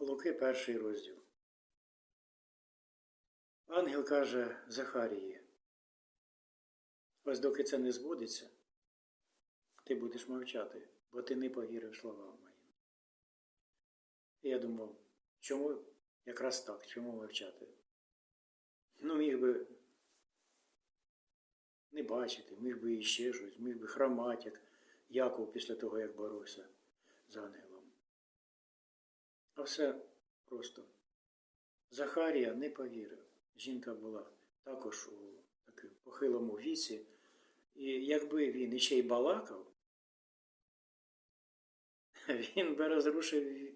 Луки перший розділ. Ангел каже Захарії, ось доки це не збудеться, ти будеш мовчати, бо ти не повірив словам моїм. І я думав, чому якраз так, чому мовчати? Ну, міг би не бачити, міг би іще щось, міг би хромати, як Яков після того, як боровся з ангелом. А все просто. Захарія не повірив. Жінка була також у похилому віці. І якби він іще й балакав, він би розрушив,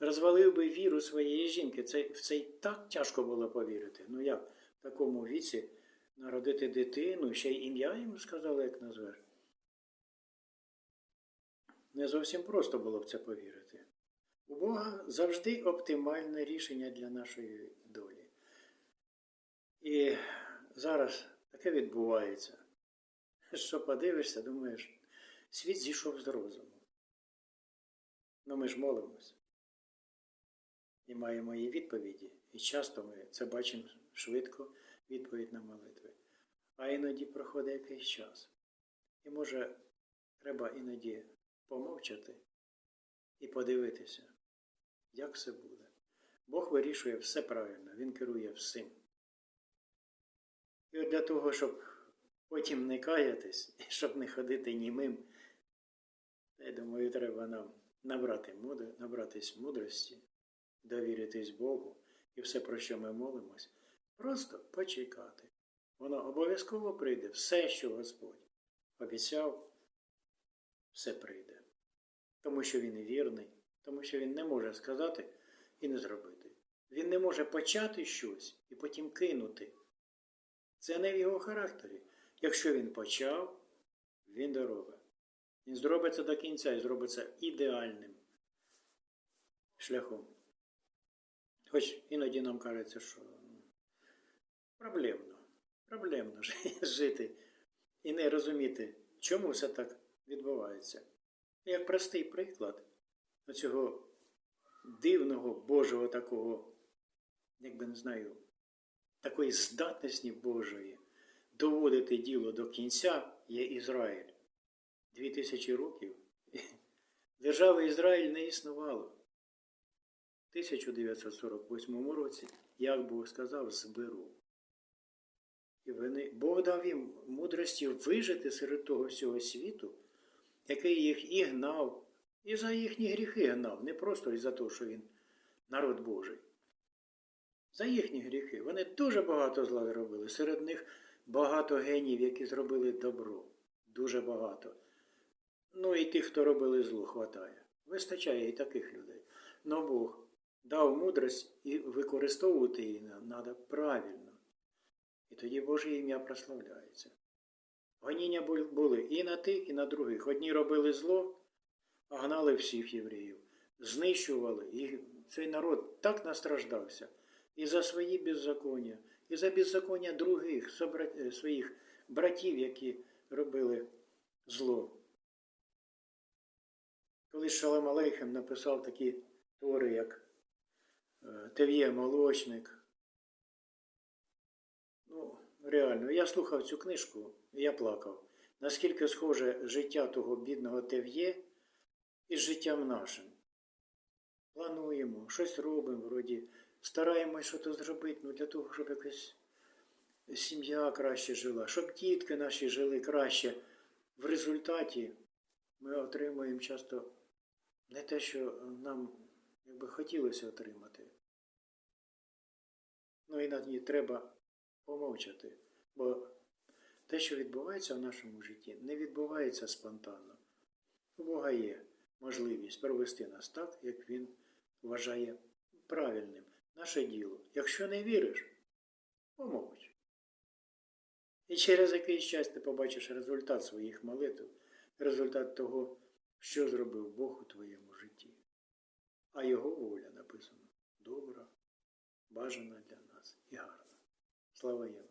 розвалив би віру своєї жінки. Це, в це й так тяжко було повірити. Ну як в такому віці народити дитину, ще й ім'я йому сказали, як назвеш. Не зовсім просто було б це повірити. У Бога завжди оптимальне рішення для нашої долі. І зараз таке відбувається, що подивишся, думаєш, світ зійшов з розуму. Ну ми ж молимося. І маємо її відповіді. І часто ми це бачимо швидко, відповідь на молитви. А іноді проходить якийсь час. І може треба іноді помовчати і подивитися, як все буде. Бог вирішує все правильно, Він керує всім. І от для того, щоб потім не каятись, щоб не ходити німим, я думаю, треба нам набрати мудр... набратись мудрості, довіритись Богу і все, про що ми молимось, просто почекати. Воно обов'язково прийде, все, що Господь обіцяв, все прийде. Тому що він вірний, тому що він не може сказати і не зробити. Він не може почати щось і потім кинути. Це не в його характері. Якщо він почав, він доробить. Він зробить це до кінця і зробить це ідеальним шляхом. Хоч іноді нам кажеться, що ну, проблемно, проблемно жити і не розуміти, чому все так відбувається. Як простий приклад цього дивного Божого такого, як би не знаю, такої здатності Божої доводити діло до кінця є Ізраїль. Дві тисячі років держави Ізраїль не існувало. В 1948 році, як Бог сказав, зберу. І вони, Бог дав їм мудрості вижити серед того всього світу, який їх і гнав, і за їхні гріхи гнав, не просто і за те, що він народ Божий. За їхні гріхи. Вони дуже багато зла зробили. Серед них багато генів, які зробили добро. Дуже багато. Ну і тих, хто робили зло, хватає. Вистачає і таких людей. Но Бог дав мудрость і використовувати її треба правильно. І тоді Боже ім'я прославляється. Гоніння були і на тих, і на других. Одні робили зло, а гнали всіх євреїв, знищували. І цей народ так настраждався і за свої беззаконня, і за беззаконня других своїх братів, які робили зло. Коли Шалам Алейхем написав такі твори, як е, Тев'є Молочник. Реально, я слухав цю книжку, і я плакав. Наскільки схоже життя того бідного Тев'є із життям нашим. Плануємо, щось робимо, вроді, стараємось щось зробити ну, для того, щоб якась сім'я краще жила, щоб дітки наші жили краще. В результаті ми отримуємо часто не те, що нам якби хотілося отримати. Ну іноді треба помовчати, бо те, що відбувається в нашому житті, не відбувається спонтанно. У Бога є можливість провести нас так, як Він вважає правильним наше діло. Якщо не віриш, помовч. І через якийсь час ти побачиш результат своїх молитв, результат того, що зробив Бог у твоєму житті. А Його воля написано добра, бажана для нас і гарна. Слава Єву!